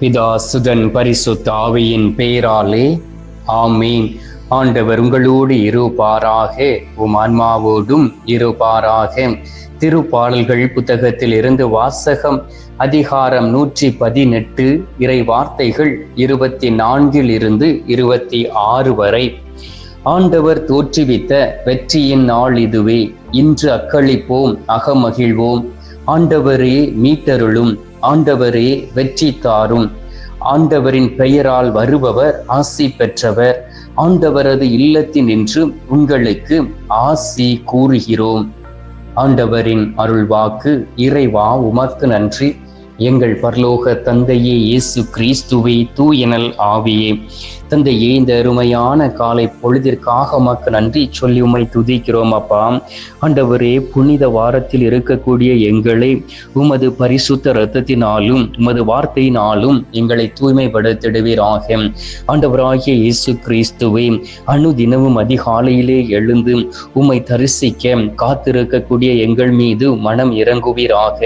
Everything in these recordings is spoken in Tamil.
பிதா சுதன் பரிசுத்த ஆவியின் பெயராலே ஆமீன். ஆண்டவர் உங்களோடு இருப்பாராக உம் ஆன்மாவோடும் இருப்பாராக. திருப்பாடல்கள் புத்தகத்தில் இருந்து வாசகம் அதிகாரம் நூற்றி பதினெட்டு இறை வார்த்தைகள் இருபத்தி நான்கில் இருந்து இருபத்தி ஆறு வரை. ஆண்டவர் தோற்றுவித்த வெற்றியின் நாள் இதுவே. இன்று அக்களிப்போம் அகமகிழ்வோம். ஆண்டவரே மீட்டருளும். ஆண்டவரே வெற்றி தாரும். ஆண்டவரின் பெயரால் வருபவர் ஆசி பெற்றவர். ஆண்டவரது இல்லத்தில் நின்று உங்களுக்கு ஆசி கூறுகிறோம். ஆண்டவரின் அருள் வாக்கு இறைவா உமக்கு நன்றி. எங்கள் பரலோக தந்தையே இயேசு கிறிஸ்துவை தூயனல் ஆவியே. தந்தையே இந்த அருமையான காலை பொழுதிற்காக உமக்கு நன்றி சொல்லி உம்மை துதிக்கிறோம் அப்பா. ஆண்டவரே புனித வாரத்தில் இருக்கக்கூடிய எங்களை உமது பரிசுத்த இரத்தத்தினாலும் உமது வார்த்தையினாலும் எங்களை தூய்மைப்படுத்திடுவீராக. ஆண்டவராகிய இயேசு கிறிஸ்துவே அணுதினமும் அதிகாலையிலே எழுந்து உம்மை தரிசிக்க காத்திருக்கக்கூடிய எங்கள் மீது மனம் இறங்குவீராக.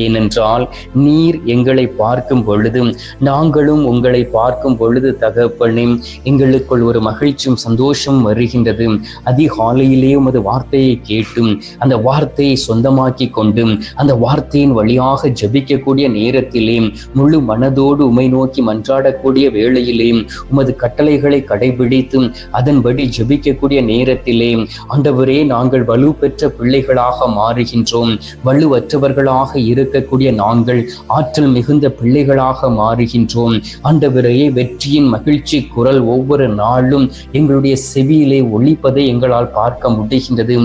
ஏனென்றால் நீர் எங்களை பார்க்கும் பொழுது நாங்களும் உங்களை பார்க்கும் பொழுது தகப்பனே தகப்பனே எங்களுக்குள் ஒரு மகிழ்ச்சியும் சந்தோஷம் வருகின்றது அதிகாலையிலே உமது வார்த்தையை கேட்டும் அந்த வார்த்தையை சொந்தமாக்கி கொண்டு அந்த வார்த்தையின் வழியாக ஜபிக்கக்கூடிய நேரத்திலே முழு மனதோடு உமை நோக்கி மன்றாடக்கூடிய வேளையிலே உமது கட்டளைகளை கடைபிடித்து அதன்படி ஜபிக்கக்கூடிய நேரத்திலே ஆண்டவரே நாங்கள் வலு பெற்ற பிள்ளைகளாக மாறுகின்றோம் வலுவற்றவர்களாக இருக்கக்கூடிய நாங்கள் ஆற்றல் மிகுந்த பிள்ளைகளாக மாறுகின்றோம் ஆண்டவரே வெற்றியின் மகிழ்ச்சி குரல் ஒவ்வொரு நாளும் எங்களுடைய செவியிலே ஒழிப்பதை எங்களால் பார்க்க முடிகின்றது.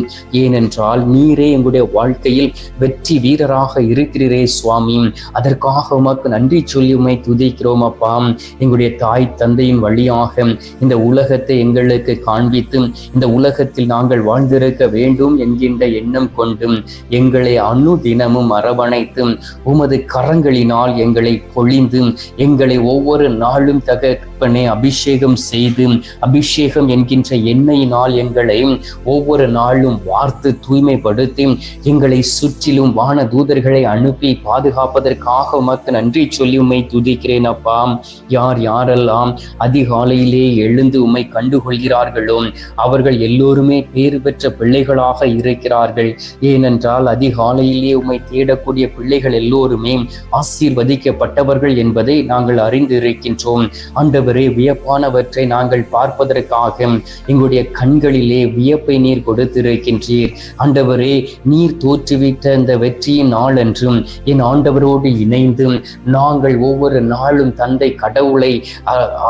ஏனென்றால் நீரே எங்களுடைய வாழ்க்கையில் வெற்றி வீரராக இருக்கிறீரே சுவாமி. அதற்காக உமக்கு நன்றி சொல்லி உமை துதிக்கிறோம் அப்பா. எங்களுடைய தாய் தந்தையின் வழியாக இந்த உலகத்தை எங்களுக்கு காண்பித்து இந்த உலகத்தில் நாங்கள் வாழ்ந்திருக்க வேண்டும் என்கின்ற எண்ணம் கொண்டும் எங்களை அணு தினமும் அரவணைத்தும் உமது கரங்களினால் எங்களை பொழிந்தும் எங்களை ஒவ்வொரு நாளும் தகப்பனே அபிஷேகம் செய்து அபிஷேகம் என்கின்ற எண்ணெயினால் எங்களை ஒவ்வொரு நாளும் வார்த்து தூய்மைப்படுத்தி எங்களை சுற்றிலும் வான தூதர்களை அனுப்பி பாதுகாப்பதற்காக உமக்கு நன்றி சொல்லி உமை துதிக்கிறேன் அப்பா. யார் யாரெல்லாம் அதிகாலையிலே எழுந்து உம்மை கண்டுகொள்கிறார்களோ அவர்கள் எல்லோருமே பேறு பெற்ற பிள்ளைகளாக இருக்கிறார்கள். ஏனென்றால் அதிகாலையிலே உம்மை தேடக்கூடிய பிள்ளைகள் எல்லோருமே ஆசீர்வதிக்கப்பட்டவர்கள் என்பதை நாங்கள் அறிந்திருக்கின்றோம். ஆண்டவரே வியப்பானவற்றை நாங்கள் பார்ப்பதற்காக எங்களுடைய கண்களிலே வியப்பை நீர் கொடுத்திருக்கின்றீர். ஆண்டவரே நீர் தோற்றுவித்த இந்த வெற்றியின் நாள் என்றும் என் ஆண்டவரோடு இணைந்து நாங்கள் ஒவ்வொரு நாளும் தந்தை கடவுளை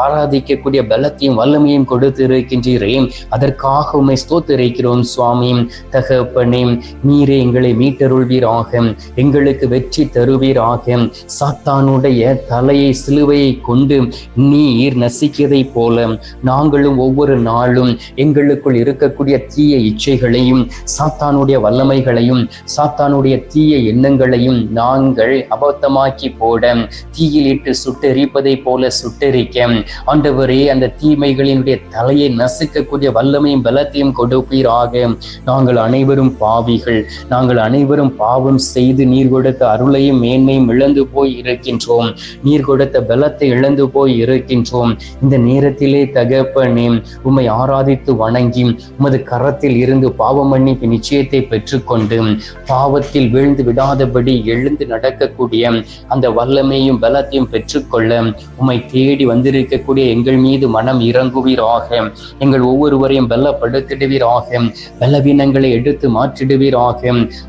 ஆராதிக்கக்கூடிய பலத்தையும் வல்லமையும் கொடுத்திருக்கின்றீரே. அதற்காக உண்மை ஸ்தோத்திருக்கிறோம் சுவாமி. தகப்பனே நீரே எங்களை மீட்டருள்வீராக எங்களுக்கு வெற்றி தருவீராக. சாத்தானுடைய தலையை சிலுவையை கொண்டு நீர் நசிக்க நசிக்கதை போல நாங்களும் ஒவ்வொரு நாளும் எங்களுக்குள் இருக்கக்கூடிய தீய இச்சைகளையும் சாத்தானுடைய வல்லமைகளையும் சாத்தானுடைய தீய எண்ணங்களையும் நாங்கள் அபத்தமாக்கி போட தீயிலிட்டு சுட்டெரிப்பதை போல சுட்டெரிக்க. ஆண்டவரே அந்த தீமைகளினுடைய தலையை நசுக்கக்கூடிய வல்லமையும் பலத்தையும் கொடுப்பீராக. நாங்கள் அனைவரும் பாவிகள். நாங்கள் அனைவரும் பாவம் செய்து நீர் கொடுத்த அருளையும் மேன்மையும் இழந்து போய் இருக்கின்றோம். நீர் கொடுத்த பலத்தை இழந்து போய் இருக்கின்றோம். இந்த நேரத்திலே தகப்பனே உம்மை ஆராதித்து வணங்கி உமது கரத்தில் இருந்து பாவ மன்னிப்பு நிச்சயத்தை பெற்றுக்கொண்டு பாவத்தில் வீழ்ந்து விடாதபடி எழுந்து நடக்கக்கூடிய அந்த வல்லமையும் பலத்தையும் பெற்றுக்கொள்ள உம்மை தேடி வந்திருக்கக்கூடிய எங்கள் மீது மனம் இறங்குவீராக. எங்கள் ஒவ்வொருவரையும் பலப்படுத்திடுவீராக. பலவீனங்களை எடுத்து மாற்றிடுவீராக.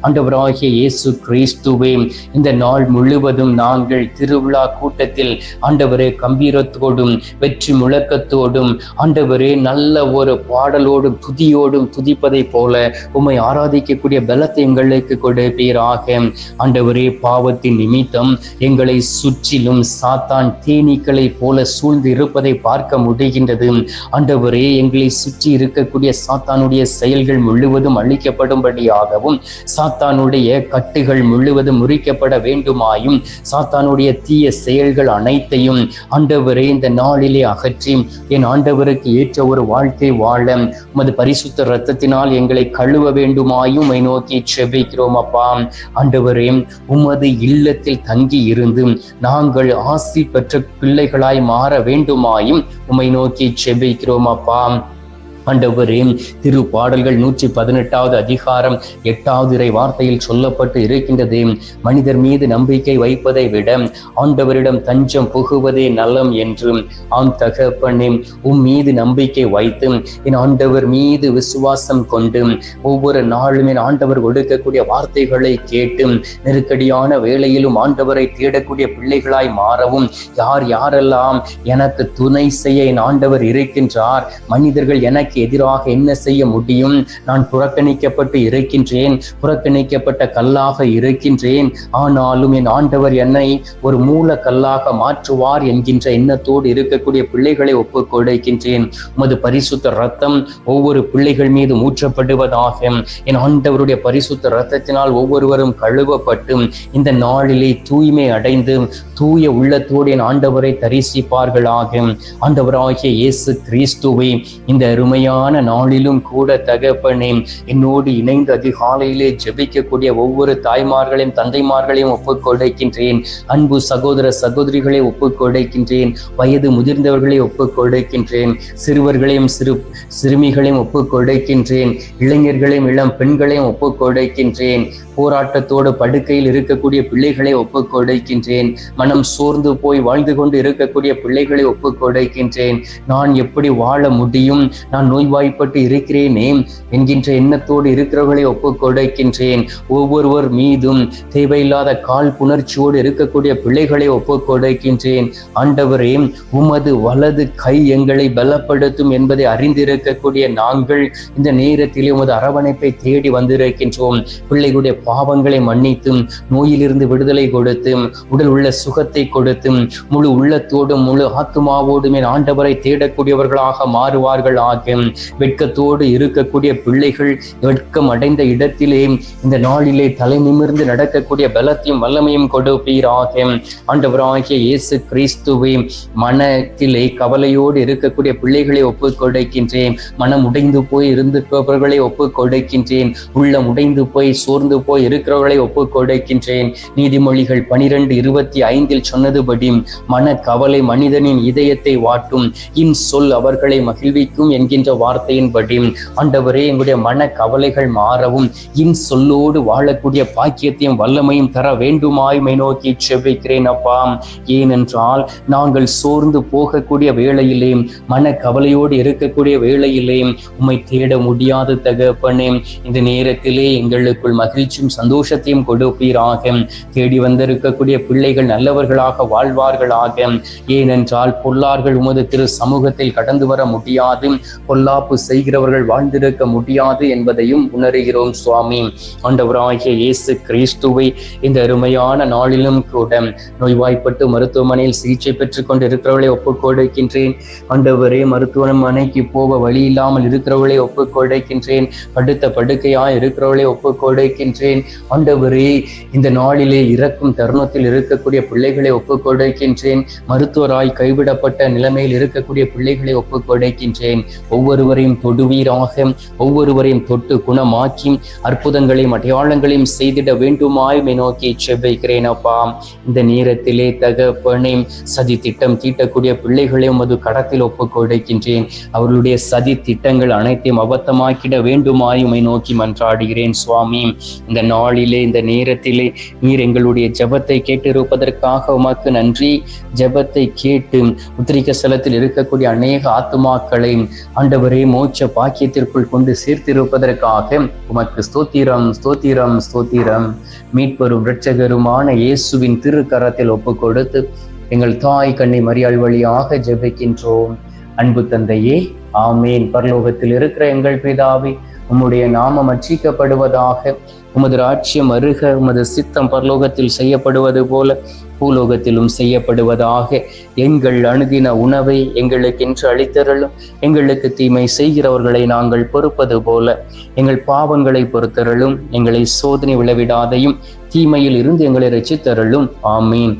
ஆண்டவராகிய இயேசு கிறிஸ்துவே இந்த நாள் முழுவதும் நாங்கள் திருவிழா கூட்டத்தில் ஆண்டவரே கம்பீரத்தோடும் வெற்றி முழக்கத்தோடும் ஆண்டவரே நல்ல ஒரு பாடலோடும் துதியோடும் துதிப்பதை போல உம்மை ஆராதிக்கக்கூடிய பலத்தை எங்களுக்கு கொடுப்பீராக. ஆண்டவரே பாவத்தின் நிமித்தம் எங்களை சுற்றிலும் சாத்தான் தேனீக்களை போல சூழ்ந்து இருப்பதை பார்க்க முடிகின்றது. ஆண்டவரே எங்களை சுற்றி இருக்கக்கூடிய சாத்தானுடைய செயல்கள் முழுவதும் அழிக்கப்படும்படியாகவும் சாத்தானுடைய கட்டுகள் முழுவதும் முறிக்கப்பட வேண்டுமாயும் சாத்தானுடைய தீய செயல்கள் அனைத்தையும் ஆண்டவரே இந்த நாளிலே அகற்றி என் ஆண்டவருக்கு ஏற்ற ஒரு வாழ்க்கை வாழ உமது பரிசுத்த இரத்தத்தினால் எங்களை கழுவ வேண்டுமாயும் உம்மை நோக்கி செபிக்கிறோம் அப்பா. ஆண்டவரே உமது இல்லத்தில் தங்கி இருந்து நாங்கள் ஆசி பெற்ற பிள்ளைகளாய் மாற வேண்டுமாயும் உம்மை நோக்கி செபிக்கிறோம் அப்பா. ஆண்டவரே திரு பாடல்கள் நூற்றி பதினெட்டாவது அதிகாரம் எட்டாவது இறை வார்த்தையில் சொல்லப்பட்டு இருக்கின்றது. மனிதர் மீது நம்பிக்கை வைப்பதை விட ஆண்டவரிடம் தஞ்சம் புகுவதே நலம் என்று ஆம் தகப்பனே உம் மீது நம்பிக்கை வைத்து என் ஆண்டவர் மீது விசுவாசம் கொண்டு ஒவ்வொரு நாளும் என் ஆண்டவர் கொடுக்கக்கூடிய வார்த்தைகளை கேட்டு நெருக்கடியான வேளையிலும் ஆண்டவரை தேடக்கூடிய பிள்ளைகளாய் மாறவும் யார் யாரெல்லாம் எனக்கு துணை செய்ய என் ஆண்டவர் இருக்கின்றார் மனிதர்கள் எனக்கு எனக்கு எதிராக என்ன செய்ய முடியும்? நான் புறக்கணிக்கப்பட்டு இருக்கின்றேன் புறக்கணிக்கப்பட்ட கல்லாக இருக்கின்றேன். ஆனாலும் என் ஆண்டவர் என்னை ஒரு மூல கல்லாக மாற்றுவார் என்கின்ற எண்ணத்தோடு இருக்கக்கூடிய பிள்ளைகளை ஒப்பு கொடுக்கின்றேன். உமது பரிசுத்த ரத்தம் ஒவ்வொரு பிள்ளைகள் மீது ஊற்றப்படுவதாக என் ஆண்டவருடைய பரிசுத்த ரத்தத்தினால் ஒவ்வொருவரும் கழுவப்பட்டு இந்த நாளிலே தூய்மை அடைந்து தூய உள்ளத்தோடு என் ஆண்டவரை தரிசிப்பார்களாக. ஆண்டவராகிய இயேசு கிறிஸ்துவை இந்த அருமையான நாளிலும் கூட தகப்பனே என்னோடு இணைந்து அதிகாலையிலே ஜபிக்கக்கூடிய ஒவ்வொரு தாய்மார்களையும் தந்தைமார்களையும் ஒப்புக்கொடுக்கின்றேன் அன்பு சகோதர சகோதரிகளை ஒப்புக்கொடுக்கின்றேன் வயது முதிர்ந்தவர்களை ஒப்புக்கொடுக்கின்றேன் சிறுவர்களையும் சிறு சிறுமிகளையும் ஒப்புக்கொடுக்கின்றேன் இளைஞர்களையும் இளம் பெண்களையும் ஒப்புக்கொடுக்கின்றேன் போராட்டத்தோடு படுக்கையில் இருக்கக்கூடிய பிள்ளைகளை ஒப்புக்கொடுக்கின்றேன் மனம் சோர்ந்து போய் வாழ்ந்து கொண்டு இருக்கக்கூடிய பிள்ளைகளை ஒப்புக்கொடுக்கின்றேன் நான் எப்படி வாழ முடியும்? நான் நோய்வாய்ப்பட்டு இருக்கிறேனே என்கின்ற எண்ணத்தோடு இருக்கிறவர்களை ஒப்புக் கொடுக்கின்றேன். ஒவ்வொருவர் மீதும் தேவையில்லாத கால் புணர்ச்சியோடு இருக்கக்கூடிய பிள்ளைகளை ஒப்புக் கொடுக்கின்றேன். ஆண்டவரே உமது வலது கை எங்களை பலப்படுத்தும் என்பதை அறிந்திருக்கக்கூடிய நாங்கள் இந்த நேரத்திலே உமது அரவணைப்பை தேடி வந்திருக்கின்றோம். பிள்ளைகளுடைய பாவங்களை மன்னித்தும் நோயிலிருந்து விடுதலை கொடுத்தும் உடல் உள்ள சுகத்தை கொடுத்தும் முழு உள்ளத்தோடும் முழு ஆத்துமாவோடும் என் ஆண்டவரை தேடக்கூடியவர்களாக மாறுவார்கள் ஆகும் வெட்கத்தோடு இருக்கக்கூடிய பிள்ளைகள் வெட்கம் அடைந்த இடத்திலே இந்த நாளிலே தலை நிமிர்ந்து நடக்கக்கூடிய பலத்தையும் வல்லமையும் கொடுப்பீராக. ஆண்டவராகிய இயேசு கிறிஸ்துவை மனத்திலே கவலையோடு இருக்கக்கூடிய பிள்ளைகளை ஒப்புக் கொடுக்கின்றேன். மனம் உடைந்து போய் இருந்திருப்பவர்களை ஒப்புக் கொடுக்கின்றேன். உள்ளம் உடைந்து போய் சோர்ந்து போய் இருக்கிறவர்களை ஒப்புக் கொடுக்கின்றேன். நீதிமொழிகள் பனிரெண்டு இருபத்தி ஐந்தில் சொன்னதுபடி மன கவலை மனிதனின் இதயத்தை வாட்டும். இன் சொல் அவர்களை மகிழ்விக்கும் என்கின்ற வார்த்தையின்படி ஆண்டவரே எங்களுடைய மன கவலைகள் மாறவும் இன் சொல்லோடு வாழக்கூடிய பாக்கியத்தையும் வல்லமையும் தர வேண்டுமாய்மை நோக்கி செவ்விக்கிறேன் அப்பா. ஏனென்றால் நாங்கள் சோர்ந்து போகக்கூடிய வேளையிலே மன கவலையோடு இருக்கக்கூடிய வேளையிலே உம்மை தேட முடியாத தகப்பனே இந்த நேரத்திலே எங்களுக்குள் மகிழ்ச்சியும் சந்தோஷத்தையும் கொடுப்பீராக. தேடி வந்திருக்கக்கூடிய பிள்ளைகள் நல்லவர்களாக வாழ்வார்களாக. ஏனென்றால் பொல்லார்கள் உமது திரு சமூகத்தில் கடந்து வர முடியாது. பொல்லாப்பு செய்கிறவர்கள் வாழ்ந்திருக்க முடியாது என்பதையும் உணர்கிறோம் சுவாமி. ஆண்டவராகிய இயேசு கிறிஸ்துவை இந்த அருமையான நாளிலும் கூட நோய்வாய்ப்பட்டு மருத்துவமனையில் சிகிச்சை பெற்றுக் கொண்டு இருக்கிறவர்களை ஒப்புக் ஆண்டவரே மருத்துவமனைக்கு போக வழி இல்லாமல் இருக்கிறவர்களை ஒப்புக்கொடுக்கின்றேன் படுத்த படுக்கையாய் இருக்கிறவர்களை ஒப்புக்கொடுக்கின்றேன் ஆண்டவரே இந்த நாளிலே இறக்கும் தருணத்தில் இருக்கக்கூடிய பிள்ளைகளை ஒப்புக்கொடுக்கின்றேன் மருத்துவராய் கைவிடப்பட்ட நிலைமையில் இருக்கக்கூடிய பிள்ளைகளை ஒப்புக்கொடுக்கின்றேன் ஒவ்வொருவரையும் தொடுவீராக ஒவ்வொருவரையும் தொட்டு குணமாக்கி அற்புதங்களையும் அடையாளங்களையும் செய்திட வேண்டுமாய் நோக்கி செவ்வைக்கிறேன் அப்பா. இந்த நேரத்திலே தகப்பனே சதி திட்டம் தீட்டக்கூடிய பிள்ளைகளை உமது கடத்தில் ஒப்பு கொடுக்கின்றேன். அவர்களுடைய சதி திட்டங்கள் அனைத்தையும் அபத்தமாக்கிட வேண்டுமாய் உமை நோக்கி மன்றாடுகிறேன் சுவாமி. இந்த நாளிலே இந்த நேரத்திலே நீர் எங்களுடைய ஜபத்தை கேட்டிருப்பதற்காக உமக்கு நன்றி. ஜபத்தை கேட்டு உத்திரிக்க ஸ்தலத்தில் இருக்கக்கூடிய அநேக ஆத்துமாக்களை ஆண்டவரே மோட்ச பாக்கியத்திற்குள் கொண்டு சேர்த்திருப்பதற்காக உமக்கு ஸ்தோத்திரம் ஸ்தோத்திரம் ஸ்தோத்திரம். மீட்பெரும் இரட்சகருமான இயேசுவின் திருக்கரத்தில் ஒப்பு கொடுத்து எங்கள் தாய் கண்ணை மரியாள் வழியாக ஜெபிக்கின்றோம். அன்பு தந்தையே ஆமேன். பரலோகத்தில் இருக்கிற எங்கள் பிதாவே உம்முடைய நாமம் அச்சிக்கப்படுவதாக உமது ராட்சியம் அருக உமது சித்தம் பரலோகத்தில் செய்யப்படுவது போல பூலோகத்திலும் செய்யப்படுவதாக எங்கள் அணுதின உணவை எங்களுக்கென்று அளித்தருளும். எங்களுக்கு தீமை செய்கிறவர்களை நாங்கள் பொறுப்பது போல எங்கள் பாவங்களை பொறுத்தருளும். எங்களை சோதனை விளைவிடாதையும் தீமையில் இருந்து எங்களை ரசித்தருளும் ஆமீன்.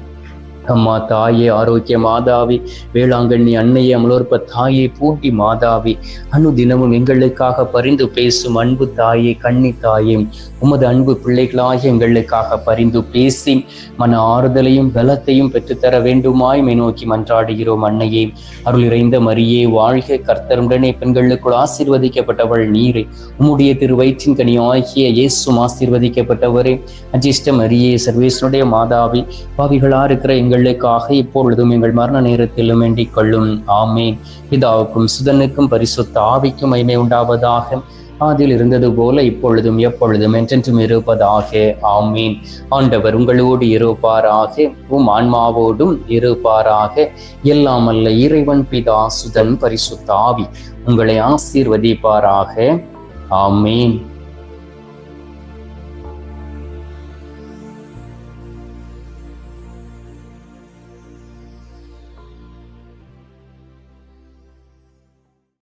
அம்மா தாயே ஆரோக்கிய மாதாவி வேளாங்கண்ணி அன்னையே அமலோற்ப தாயே பூண்டி மாதாவி அனு தினமும் எங்களுக்காக பரிந்து பேசும் அன்பு தாயே கண்ணி தாயே உமது அன்பு பிள்ளைகளாக எங்களுக்காக பரிந்து பேசி மன ஆறுதலையும் பலத்தையும் பெற்றுத்தர வேண்டுமாய் மை நோக்கி மன்றாடுகிறோம் அன்னையே. அருள் இறைந்த மரியே வாழ்க கர்த்தருடனே பெண்களுக்குள் ஆசீர்வதிக்கப்பட்டவள் நீரே. உம்முடைய திருவயிற்றின் கனி ஆகிய இயேசும் ஆசீர்வதிக்கப்பட்டவரே. அஜிஷ்ட மரியே சர்வேஸ்வனுடைய மாதாவி பாவிகளா இருக்கிற எங்கள் எங்களுக்காக இப்பொழுதும் எங்கள் மரண நேரத்திலும் வேண்டிக் கொள்ளும். ஆமே பிதாவுக்கும் சுதனுக்கும் பரிசுத்த ஆவிக்கும் மைமை உண்டாவதாக. அதில் இருந்தது போல இப்பொழுதும் எப்பொழுதும் என்றென்றும் இருப்பதாக. ஆமீன். ஆண்டவர் உங்களோடு இருப்பாராக. உம் ஆன்மாவோடும் இருப்பாராக. எல்லாம் அல்ல இறைவன் பிதா சுதன் பரிசுத்த ஆவி உங்களை ஆசீர்வதிப்பாராக. ஆமீன்.